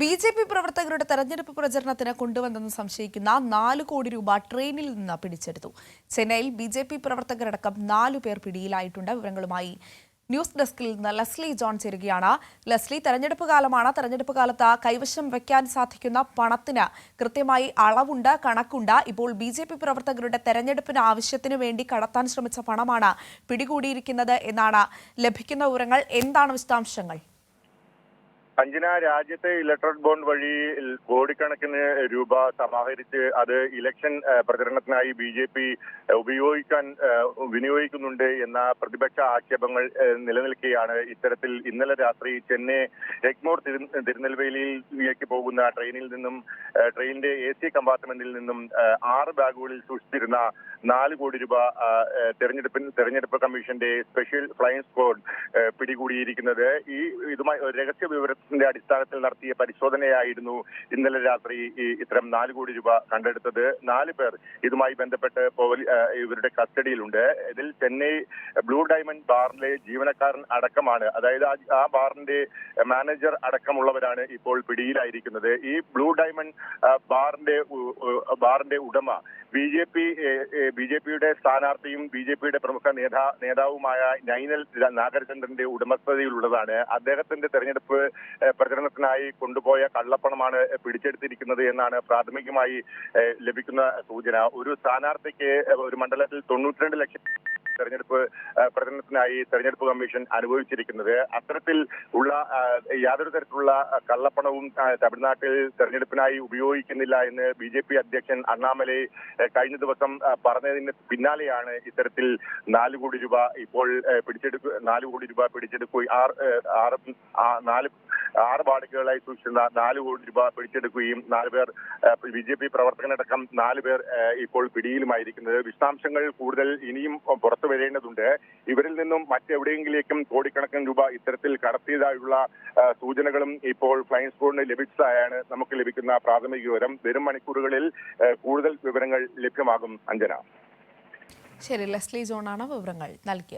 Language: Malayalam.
ബി ജെ പി പ്രവർത്തകരുടെ തെരഞ്ഞെടുപ്പ് പ്രചരണത്തിന് കൊണ്ടുവന്നെന്ന് സംശയിക്കുന്ന നാല് കോടി രൂപ ട്രെയിനിൽ നിന്ന് പിടിച്ചെടുത്തു. ചെന്നൈയിൽ ബി ജെ പി പ്രവർത്തകരടക്കം നാലു പേർ പിടിയിലായിട്ടുണ്ട്. വിവരങ്ങളുമായി ന്യൂസ് ഡെസ്കിൽ നിന്ന് ലെസ്ലി ജോൺ ചേരുകയാണ്. ലെസ്ലി തെരഞ്ഞെടുപ്പ് കാലമാണ്. തെരഞ്ഞെടുപ്പ് കാലത്ത് കൈവശം വയ്ക്കാൻ സാധിക്കുന്ന പണത്തിന് കൃത്യമായി അളവുണ്ട് കണക്കുണ്ട്. ഇപ്പോൾ ബി ജെ പി പ്രവർത്തകരുടെ തെരഞ്ഞെടുപ്പിന് ആവശ്യത്തിന് വേണ്ടി കടത്താൻ ശ്രമിച്ച പണമാണ് പിടികൂടിയിരിക്കുന്നത് എന്നാണ് ലഭിക്കുന്ന വിവരങ്ങൾ. എന്താണ് വിശദാംശങ്ങൾ? അഞ്ജന രാജ്യത്തെ ഇലക്ട്രിക് ബോണ്ട് വഴി കോടിക്കണക്കിന് രൂപ സമാഹരിച്ച് അത് ഇലക്ഷൻ പ്രചരണത്തിനായി ബി ജെ പി ഉപയോഗിക്കാൻ വിനിയോഗിക്കുന്നുണ്ട് എന്ന പ്രതിപക്ഷ ആക്ഷേപങ്ങൾ നിലനിൽക്കുകയാണ് ഇത്തരത്തിൽ ഇന്നലെ രാത്രി ചെന്നൈ എഗ്മോർ തിരു- തിരുനെൽവേലിയിലേക്ക് പോകുന്ന ട്രെയിനിൽ നിന്നും ട്രെയിനിന്റെ എ സി കമ്പാർട്ട്മെന്റിൽ നിന്നും ആറ് ബാഗുകളിൽ സൂക്ഷിച്ചിരുന്ന നാല് കോടി രൂപ തെരഞ്ഞെടുപ്പിന് തെരഞ്ഞെടുപ്പ് കമ്മീഷന്റെ സ്പെഷ്യൽ ഫ്ലൈങ് സ്ക്വാഡ് പിടികൂടിയിരിക്കുന്നത്. ഈ ഇതുമായി രഹസ്യ വിവരത്തിന്റെ അടിസ്ഥാനത്തിൽ നടത്തിയ പരിശോധനയായിരുന്നു ഇന്നലെ രാത്രി ഈ ഇത്തരം നാല് കോടി രൂപ കണ്ടെടുത്തത്. നാല് പേർ ഇതുമായി ബന്ധപ്പെട്ട് ഇവരുടെ കസ്റ്റഡിയിലുണ്ട്. ഇതിൽ ചെന്നൈ ബ്ലൂ ഡയമണ്ട് ബാറിലെ ജീവനക്കാരൻ അടക്കമാണ്. അതായത് ആ- ബാറിന്റെ മാനേജർ അടക്കമുള്ളവരാണ് ഇപ്പോൾ പിടിയിലായിരിക്കുന്നത്. ഈ ബ്ലൂ ഡയമണ്ട് ബാറിന്റെ ബാറിന്റെ ഉടമ B J P B J പിയുടെ സ്ഥാനാർത്ഥിയും ബി ജെ പിയുടെ പ്രമുഖ നേതാ നേതാവുമായ നൈനൽ നാഗരചന്ദ്രന്റെ ഉടമസ്ഥതയിലുള്ളതാണ്. അദ്ദേഹത്തിന്റെ തെരഞ്ഞെടുപ്പ് പ്രചരണത്തിനായി കൊണ്ടുപോയ കള്ളപ്പണമാണ് പിടിച്ചെടുത്തിരിക്കുന്നത് എന്നാണ് പ്രാഥമികമായി ലഭിക്കുന്ന സൂചന. ഒരു സ്ഥാനാർത്ഥിക്ക് ഒരു മണ്ഡലത്തിൽ തൊണ്ണൂറ്റിരണ്ട് ലക്ഷം തെരഞ്ഞെടുപ്പ് പ്രചരണത്തിനായി തെരഞ്ഞെടുപ്പ് കമ്മീഷൻ അനുഭവിച്ചിരിക്കുന്നത്. അത്തരത്തിൽ ഉള്ള യാതൊരു തരത്തിലുള്ള കള്ളപ്പണവും തമിഴ്നാട്ടിൽ തെരഞ്ഞെടുപ്പിനായി ഉപയോഗിക്കുന്നില്ല എന്ന് ബി ജെ പി അധ്യക്ഷൻ അണ്ണാമലൈ കഴിഞ്ഞ ദിവസം പറഞ്ഞതിന് പിന്നാലെയാണ് ഇത്തരത്തിൽ നാല് കോടി രൂപ ഇപ്പോൾ പിടിച്ചെടുക്കുക നാല് കോടി രൂപ പിടിച്ചെടുക്കുക ആറ് ആറ് നാല് ആറ് വാർഡുകളിലായി സൂക്ഷിച്ചിരുന്ന നാല് കോടി രൂപ പിടിച്ചെടുക്കുകയും നാല് പേർ ബി ജെ പി പ്രവർത്തകനടക്കം നാല് പേർ ഇപ്പോൾ പിടിയിലുമായിരിക്കുന്നത്. വിശദാംശങ്ങൾ കൂടുതൽ ഇനിയും പുറത്തു വരേണ്ടതുണ്ട്. ഇവരിൽ നിന്നും മറ്റെവിടെയെങ്കിലേക്കും കോടിക്കണക്കിന് രൂപ ഇത്തരത്തിൽ കടത്തിയതായുള്ള സൂചനകളും ഇപ്പോൾ ഫ്ലൈങ് സ്ക്വാഡിന് ലഭിച്ചതായാണ് നമുക്ക് ലഭിക്കുന്ന പ്രാഥമിക വിവരം. വരും മണിക്കൂറുകളിൽ കൂടുതൽ വിവരങ്ങൾ ലഭ്യമാകും. അഞ്ജന. ശരി ലെസ്ലി ജോണാണ് വിവരങ്ങൾ നൽകിയത്.